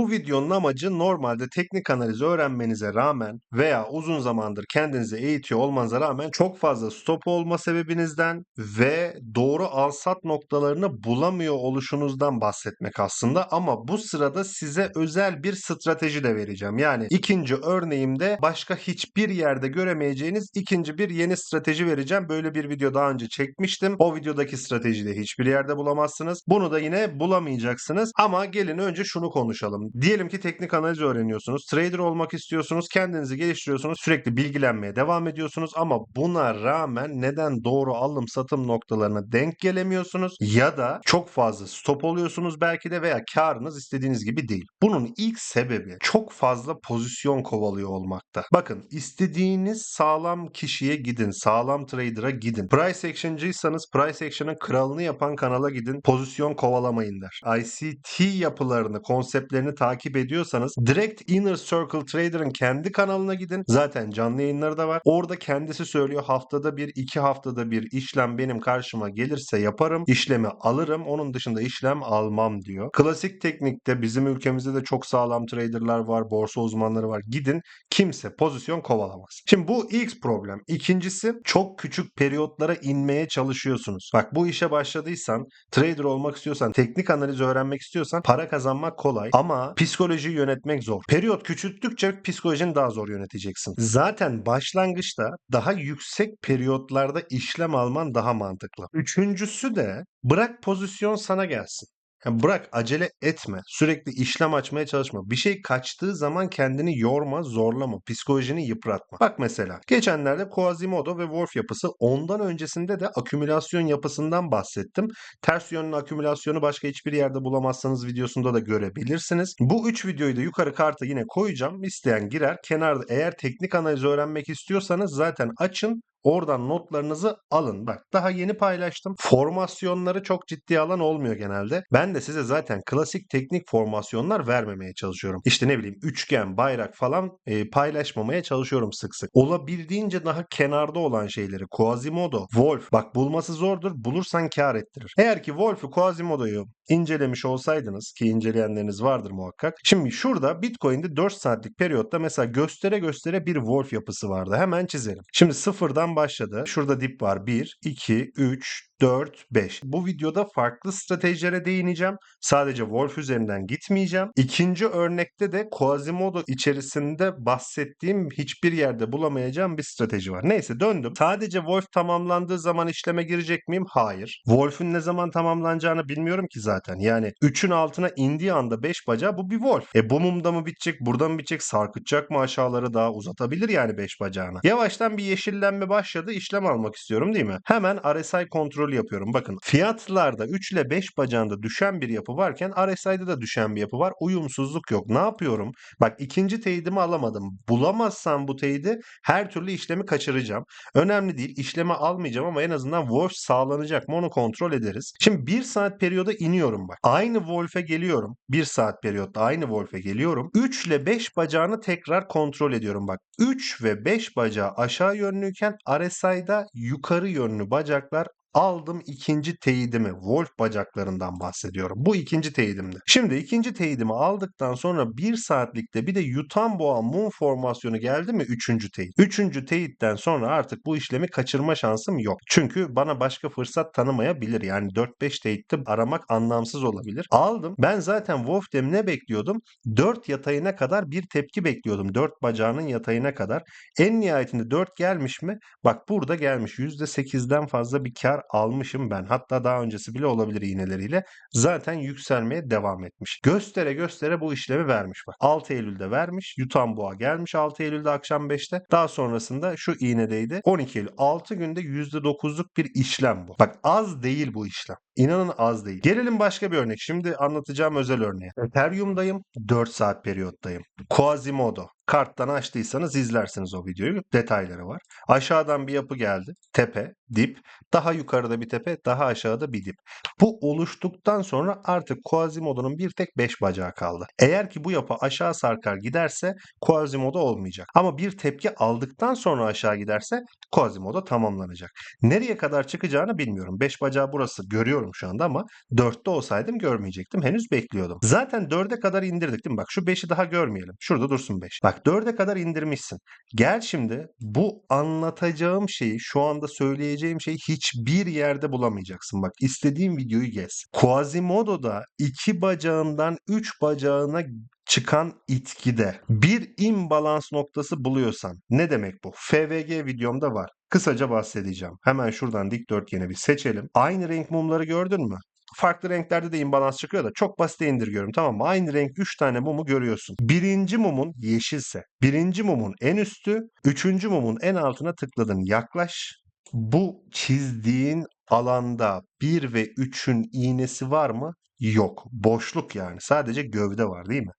Bu videonun amacı normalde teknik analizi öğrenmenize rağmen veya uzun zamandır kendinizi eğitiyor olmanıza rağmen çok fazla stop olma sebebinizden ve doğru alsat noktalarını bulamıyor oluşunuzdan bahsetmek aslında ama bu sırada size özel bir strateji de vereceğim. Yani ikinci örneğimde başka hiçbir yerde göremeyeceğiniz ikinci bir yeni strateji vereceğim. Böyle bir video daha önce çekmiştim. O videodaki stratejiyi de hiçbir yerde bulamazsınız. Bunu da yine bulamayacaksınız. Ama gelin önce şunu konuşalım. Diyelim ki teknik analiz öğreniyorsunuz. Trader olmak istiyorsunuz. Kendinizi geliştiriyorsunuz. Sürekli bilgilenmeye devam ediyorsunuz. Ama buna rağmen neden doğru alım satım noktalarına denk gelemiyorsunuz? Ya da çok fazla stop oluyorsunuz belki de veya karınız istediğiniz gibi değil. Bunun ilk sebebi çok fazla pozisyon kovalıyor olmakta. Bakın istediğiniz sağlam kişiye gidin. Sağlam trader'a gidin. Price action'cıysanız price action'ın kralını yapan kanala gidin. Pozisyon kovalamayın der. ICT yapılarını, konseptlerini takip ediyorsanız direkt Inner Circle Trader'ın kendi kanalına gidin. Zaten canlı yayınları da var. Orada kendisi söylüyor haftada bir, iki haftada bir işlem benim karşıma gelirse yaparım. İşlemi alırım. Onun dışında işlem almam diyor. Klasik teknikte bizim ülkemizde de çok sağlam traderlar var, borsa uzmanları var. Gidin kimse pozisyon kovalamaz. Şimdi bu ilk problem. İkincisi çok küçük periyotlara inmeye çalışıyorsunuz. Bak bu işe başladıysan, trader olmak istiyorsan, teknik analiz öğrenmek istiyorsan para kazanmak kolay ama psikolojiyi yönetmek zor. Periyot küçülttükçe psikolojini daha zor yöneteceksin. Zaten başlangıçta daha yüksek periyotlarda işlem alman daha mantıklı. Üçüncüsü de bırak pozisyon sana gelsin. Yani bırak acele etme. Sürekli işlem açmaya çalışma. Bir şey kaçtığı zaman kendini yorma, zorlama. Psikolojini yıpratma. Bak mesela geçenlerde Quasimodo ve Wolf yapısı ondan öncesinde de akümülasyon yapısından bahsettim. Ters yönlü akümülasyonu başka hiçbir yerde bulamazsanız videosunda da görebilirsiniz. Bu üç videoyu da yukarı karta yine koyacağım. İsteyen girer. Kenarda eğer teknik analiz öğrenmek istiyorsanız zaten açın. Oradan notlarınızı alın. Bak daha yeni paylaştım. Formasyonları çok ciddi alan olmuyor genelde. Ben de size zaten klasik teknik formasyonlar vermemeye çalışıyorum. İşte ne bileyim üçgen, bayrak falan e, paylaşmamaya çalışıyorum sık sık. Olabildiğince daha kenarda olan şeyleri Quasimodo, Wolf bak bulması zordur. Bulursan kar ettirir. Eğer ki Wolf'u Quasimodo'yu incelemiş olsaydınız ki inceleyenleriniz vardır muhakkak. Şimdi şurada Bitcoin'de 4 saatlik periyotta mesela göstere göstere bir Wolf yapısı vardı. Hemen çizelim. Şimdi sıfırdan başladı. Şurada dip var. 1, 2, 3, 4, 5. Bu videoda farklı stratejilere değineceğim. Sadece Wolf üzerinden gitmeyeceğim. İkinci örnekte de Quasimodo içerisinde bahsettiğim hiçbir yerde bulamayacağım bir strateji var. Neyse döndüm. Sadece Wolf tamamlandığı zaman işleme girecek miyim? Hayır. Wolf'un ne zaman tamamlanacağını bilmiyorum ki zaten. Yani 3'ün altına indiği anda 5 bacağı bu bir Wolf. E bu mumda mı bitecek, burada mı bitecek, sarkıtacak mı aşağıları daha uzatabilir yani 5 bacağını. Yavaştan bir yeşillenme başladı. İşlem almak istiyorum değil mi? Hemen RSI kontrolü yapıyorum. Bakın fiyatlarda 3 ile 5 bacağında düşen bir yapı varken RSI'de de düşen bir yapı var. Uyumsuzluk yok. Ne yapıyorum? Bak ikinci teyidimi alamadım. Bulamazsam bu teyidi her türlü işlemi kaçıracağım. Önemli değil. İşlemi almayacağım ama en azından Wolf sağlanacak mı onu kontrol ederiz. Şimdi 1 saat periyoda iniyorum bak. Aynı Wolf'e geliyorum. 1 saat periyotta aynı Wolf'e geliyorum. 3 ile 5 bacağını tekrar kontrol ediyorum bak. 3 ve 5 bacağı aşağı yönlüyken RSI'da yukarı yönlü bacaklar aldım ikinci teyidimi. Wolf bacaklarından bahsediyorum. Bu ikinci teyidimdi. Şimdi ikinci teyidimi aldıktan sonra bir saatlikte bir de yutan boğa mum formasyonu geldi mi? Üçüncü teyit. Üçüncü teyitten sonra artık bu işlemi kaçırma şansım yok. Çünkü bana başka fırsat tanımayabilir. Yani 4-5 teyitte aramak anlamsız olabilir. Aldım. Ben zaten Wolf'tem ne bekliyordum? 4 yatayına kadar bir tepki bekliyordum. 4 bacağının yatayına kadar. En nihayetinde 4 gelmiş mi? Bak burada gelmiş. %8'den fazla bir kar almışım ben. Hatta daha öncesi bile olabilir iğneleriyle. Zaten yükselmeye devam etmiş. Göstere göstere bu işlemi vermiş bak. 6 Eylül'de vermiş. Yutan boğa gelmiş 6 Eylül'de akşam 5'te. Daha sonrasında şu iğnedeydi. 12 Eylül. 6 günde %9'luk bir işlem bu. Bak az değil bu işlem. İnanın az değil. Gelelim başka bir örnek. Şimdi anlatacağım özel örneğe. Ethereum'dayım. 4 saat periyottayım. Quasimodo. Karttan açtıysanız izlersiniz o videoyu. Detayları var. Aşağıdan bir yapı geldi. Tepe, dip. Daha yukarıda bir tepe, daha aşağıda bir dip. Bu oluştuktan sonra artık Quasimodo'nun bir tek 5 bacağı kaldı. Eğer ki bu yapı aşağı sarkar giderse Quasimodo olmayacak. Ama bir tepki aldıktan sonra aşağı giderse Quasimodo tamamlanacak. Nereye kadar çıkacağını bilmiyorum. 5 bacağı burası görüyorum görüyorum şu anda ama 4'te olsaydım görmeyecektim. Henüz bekliyordum. Zaten 4'e kadar indirdik değil mi? Bak şu 5'i daha görmeyelim. Şurada dursun 5. Bak 4'e kadar indirmişsin. Gel şimdi bu anlatacağım şeyi şu anda söyleyeceğim şeyi hiçbir yerde bulamayacaksın. Bak istediğin videoyu gez. Quasimodo'da iki bacağından üç bacağına çıkan itkide bir imbalans noktası buluyorsan ne demek bu? FVG videomda var. Kısaca bahsedeceğim. Hemen şuradan dikdörtgeni bir seçelim. Aynı renk mumları gördün mü? Farklı renklerde de imbalans çıkıyor da çok basit indirgiyorum tamam mı? Aynı renk 3 tane mumu görüyorsun. Birinci mumun yeşilse, birinci mumun en üstü, üçüncü mumun en altına tıkladın. Yaklaş. Bu çizdiğin alanda 1 ve 3'ün iğnesi var mı? Yok. Boşluk yani. Sadece gövde var değil mi?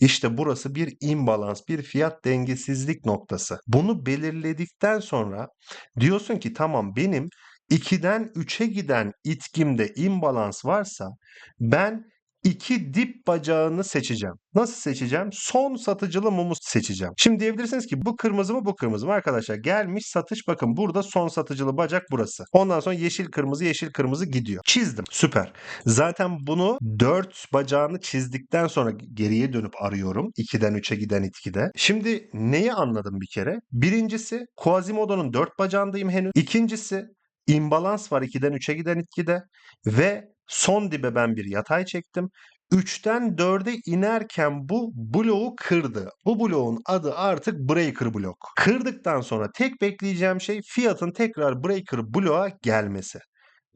İşte burası bir imbalans, bir fiyat dengesizlik noktası. Bunu belirledikten sonra diyorsun ki tamam benim 2'den 3'e giden itkimde imbalans varsa ben iki dip bacağını seçeceğim. Nasıl seçeceğim? Son satıcılı mumu seçeceğim. Şimdi diyebilirsiniz ki bu kırmızı mı bu kırmızı mı? Arkadaşlar gelmiş satış bakın burada son satıcılı bacak burası. Ondan sonra yeşil kırmızı yeşil kırmızı gidiyor. Çizdim. Süper. Zaten bunu 4 bacağını çizdikten sonra geriye dönüp arıyorum. 2'den 3'e giden itkide. Şimdi neyi anladım bir kere? Birincisi Quasimodo'nun 4 bacağındayım henüz. İkincisi imbalans var 2'den 3'e giden itkide ve son dibe ben bir yatay çektim. 3'ten 4'e inerken bu bloğu kırdı. Bu bloğun adı artık breaker blok. Kırdıktan sonra tek bekleyeceğim şey fiyatın tekrar breaker bloğa gelmesi.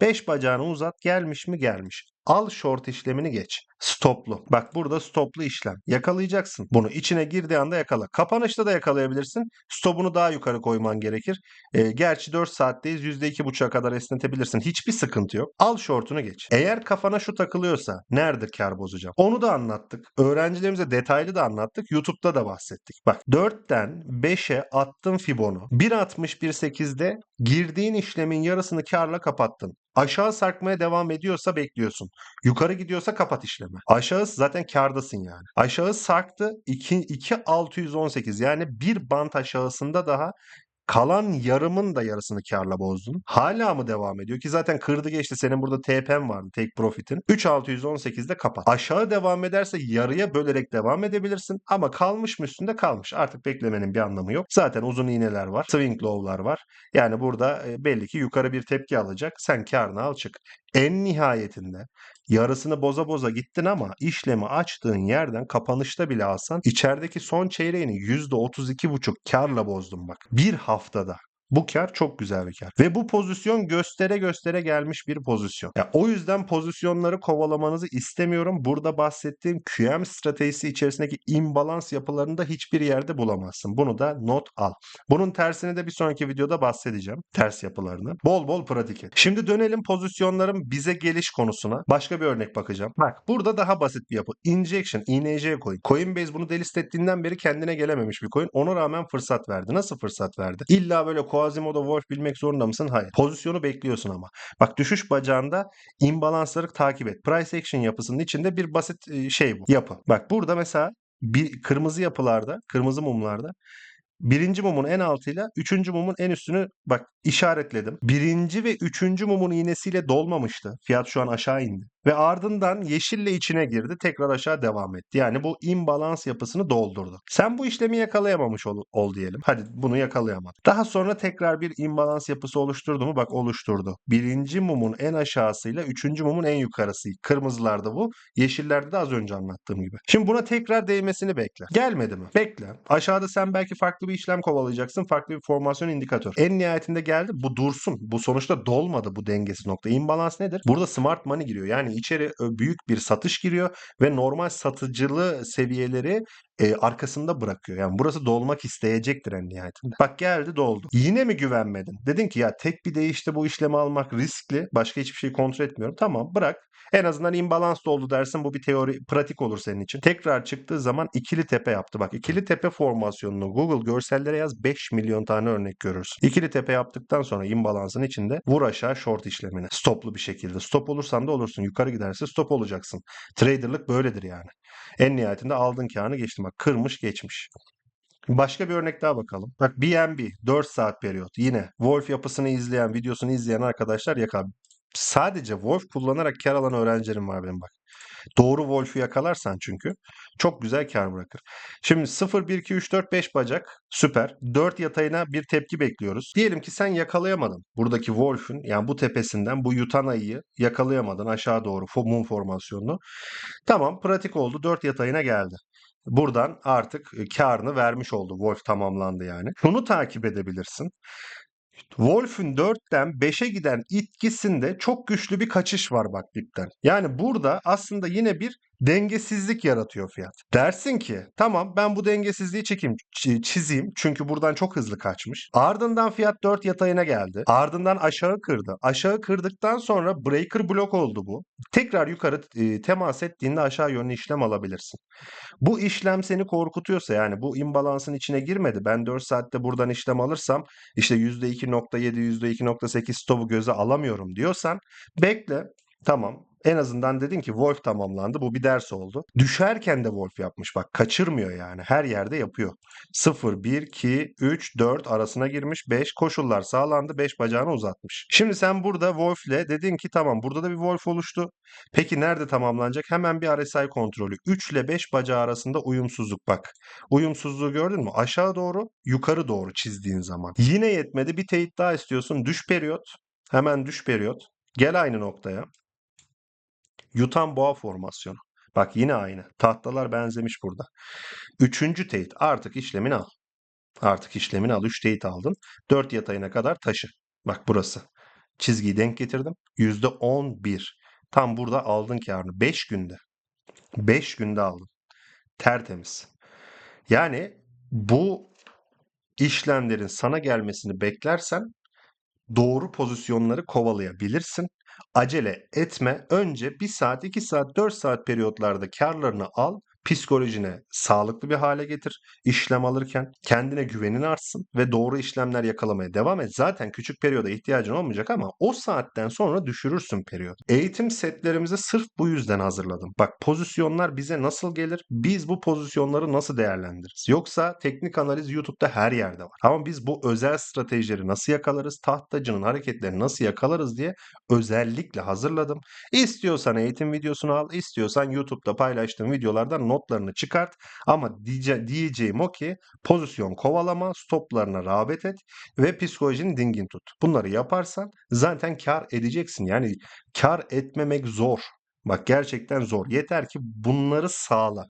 5 bacağını uzat gelmiş mi gelmiş. Al short işlemini geç. Stoplu. Bak burada stoplu işlem. Yakalayacaksın. Bunu içine girdiği anda yakala. Kapanışta da yakalayabilirsin. Stopunu daha yukarı koyman gerekir. E, gerçi 4 saatteyiz. %2.5'a kadar esnetebilirsin. Hiçbir sıkıntı yok. Al shortunu geç. Eğer kafana şu takılıyorsa nerede kar bozacağım? Onu da anlattık. Öğrencilerimize detaylı da anlattık. YouTube'da da bahsettik. Bak 4'ten 5'e attın Fibon'u. 1.61.8'de girdiğin işlemin yarısını karla kapattın. Aşağı sarkmaya devam ediyorsa bekliyorsun. Yukarı gidiyorsa kapat işlemi. Aşağı zaten kardasın yani. Aşağı sarktı 2, 2618 yani bir bant aşağısında daha Kalan yarımın da yarısını karla bozdun. Hala mı devam ediyor? Ki zaten kırdı geçti. Senin burada TP'n vardı. Take Profit'in. 3618'de kapat. Aşağı devam ederse yarıya bölerek devam edebilirsin. Ama kalmış mı üstünde kalmış. Artık beklemenin bir anlamı yok. Zaten uzun iğneler var. Swing low'lar var. Yani burada e, belli ki yukarı bir tepki alacak. Sen karını al çık. En nihayetinde yarısını boza boza gittin ama işlemi açtığın yerden kapanışta bile alsan içerideki son çeyreğini %32,5 karla bozdun bak. Bir haftada. Bu kar çok güzel bir kar. Ve bu pozisyon göstere göstere gelmiş bir pozisyon. Ya, o yüzden pozisyonları kovalamanızı istemiyorum. Burada bahsettiğim QM stratejisi içerisindeki imbalans yapılarında hiçbir yerde bulamazsın. Bunu da not al. Bunun tersini de bir sonraki videoda bahsedeceğim. Ters yapılarını. Bol bol pratik et. Şimdi dönelim pozisyonların bize geliş konusuna. Başka bir örnek bakacağım. Bak burada daha basit bir yapı. Injection, INJ coin. Coinbase bunu delist ettiğinden beri kendine gelememiş bir coin. Ona rağmen fırsat verdi. Nasıl fırsat verdi? İlla böyle Quasimodo Wolf bilmek zorunda mısın? Hayır. Pozisyonu bekliyorsun ama. Bak düşüş bacağında imbalansları takip et. Price action yapısının içinde bir basit şey bu. Yapı. Bak burada mesela bir kırmızı yapılarda, kırmızı mumlarda birinci mumun en altıyla üçüncü mumun en üstünü bak işaretledim. Birinci ve üçüncü mumun iğnesiyle dolmamıştı. Fiyat şu an aşağı indi. Ve ardından yeşille içine girdi. Tekrar aşağı devam etti. Yani bu imbalans yapısını doldurdu. Sen bu işlemi yakalayamamış ol, ol diyelim. Hadi bunu yakalayamadın. Daha sonra tekrar bir imbalans yapısı oluşturdu mu? Bak oluşturdu. Birinci mumun en aşağısıyla üçüncü mumun en yukarısı. Kırmızılarda bu. Yeşillerde de az önce anlattığım gibi. Şimdi buna tekrar değmesini bekle. Gelmedi mi? Bekle. Aşağıda sen belki farklı bir işlem kovalayacaksın. Farklı bir formasyon indikatör. En nihayetinde geldi. Bu dursun. Bu sonuçta dolmadı bu dengesi nokta. İmbalans nedir? Burada smart money giriyor. Yani içeri büyük bir satış giriyor ve normal satıcılı seviyeleri e, arkasında bırakıyor. Yani burası dolmak isteyecektir en nihayetinde. Bak geldi doldu. Yine mi güvenmedin? Dedin ki ya tek bir deyişte bu işlemi almak riskli. Başka hiçbir şey kontrol etmiyorum. Tamam bırak. En azından imbalans oldu dersin. Bu bir teori, pratik olur senin için. Tekrar çıktığı zaman ikili tepe yaptı. Bak ikili tepe formasyonunu Google görsellere yaz 5 milyon tane örnek görürsün. İkili tepe yaptıktan sonra imbalansın içinde vur aşağı short işlemine. Stoplu bir şekilde. Stop olursan da olursun. Yukarı giderse stop olacaksın. Traderlık böyledir yani. En nihayetinde aldın kağını geçtin. Bak kırmış geçmiş. Başka bir örnek daha bakalım. Bak BNB 4 saat periyot. Yine Wolf yapısını izleyen, videosunu izleyen arkadaşlar yakar. Sadece Wolf kullanarak kar alan öğrencilerim var benim bak. Doğru Wolf'u yakalarsan çünkü çok güzel kar bırakır. Şimdi 0, 1, 2, 3, 4, 5 bacak süper. 4 yatayına bir tepki bekliyoruz. Diyelim ki sen yakalayamadın. Buradaki Wolf'ün yani bu tepesinden bu yutan ayıyı yakalayamadın aşağı doğru mum formasyonunu. Tamam pratik oldu 4 yatayına geldi. Buradan artık karını vermiş oldu. Wolf tamamlandı yani. Şunu takip edebilirsin. Wolf'ün 4'ten 5'e giden itkisinde çok güçlü bir kaçış var bak dipten. Yani burada aslında yine bir dengesizlik yaratıyor fiyat. Dersin ki tamam ben bu dengesizliği çekeyim, çi- çizeyim çünkü buradan çok hızlı kaçmış. Ardından fiyat 4 yatayına geldi. Ardından aşağı kırdı. Aşağı kırdıktan sonra breaker blok oldu bu. Tekrar yukarı e, temas ettiğinde aşağı yönlü işlem alabilirsin. Bu işlem seni korkutuyorsa yani bu imbalansın içine girmedi. Ben 4 saatte buradan işlem alırsam işte %2.7, %2.8 stopu göze alamıyorum diyorsan bekle. Tamam. En azından dedin ki Wolf tamamlandı. Bu bir ders oldu. Düşerken de Wolf yapmış. Bak kaçırmıyor yani. Her yerde yapıyor. 0, 1, 2, 3, 4 arasına girmiş. 5 koşullar sağlandı. 5 bacağını uzatmış. Şimdi sen burada Wolf'le dedin ki tamam burada da bir Wolf oluştu. Peki nerede tamamlanacak? Hemen bir RSI kontrolü. 3 ile 5 bacağı arasında uyumsuzluk bak. Uyumsuzluğu gördün mü? Aşağı doğru, yukarı doğru çizdiğin zaman. Yine yetmedi. Bir teyit daha istiyorsun. Düş periyot. Hemen düş periyot. Gel aynı noktaya. Yutan boğa formasyonu. Bak yine aynı. Tahtalar benzemiş burada. Üçüncü teyit. Artık işlemini al. Artık işlemini al. Üç teyit aldın. Dört yatayına kadar taşı. Bak burası. Çizgiyi denk getirdim. Yüzde on bir. Tam burada aldın karını. Beş günde. Beş günde aldın. Tertemiz. Yani bu işlemlerin sana gelmesini beklersen doğru pozisyonları kovalayabilirsin. Acele etme. Önce 1 saat, 2 saat, 4 saat periyotlarda karlarını al. Psikolojine sağlıklı bir hale getir. İşlem alırken kendine güvenin artsın ve doğru işlemler yakalamaya devam et. Zaten küçük periyoda ihtiyacın olmayacak ama o saatten sonra düşürürsün periyot. Eğitim setlerimizi sırf bu yüzden hazırladım. Bak pozisyonlar bize nasıl gelir? Biz bu pozisyonları nasıl değerlendiririz? Yoksa teknik analiz YouTube'da her yerde var. Ama biz bu özel stratejileri nasıl yakalarız? Tahtacının hareketlerini nasıl yakalarız diye özellikle hazırladım. İstiyorsan eğitim videosunu al, istiyorsan YouTube'da paylaştığım videolardan notlarını çıkart. Ama diye, diyeceğim o ki pozisyon kovalama, stoplarına rağbet et ve psikolojini dingin tut. Bunları yaparsan zaten kar edeceksin. Yani kar etmemek zor. Bak gerçekten zor. Yeter ki bunları sağla.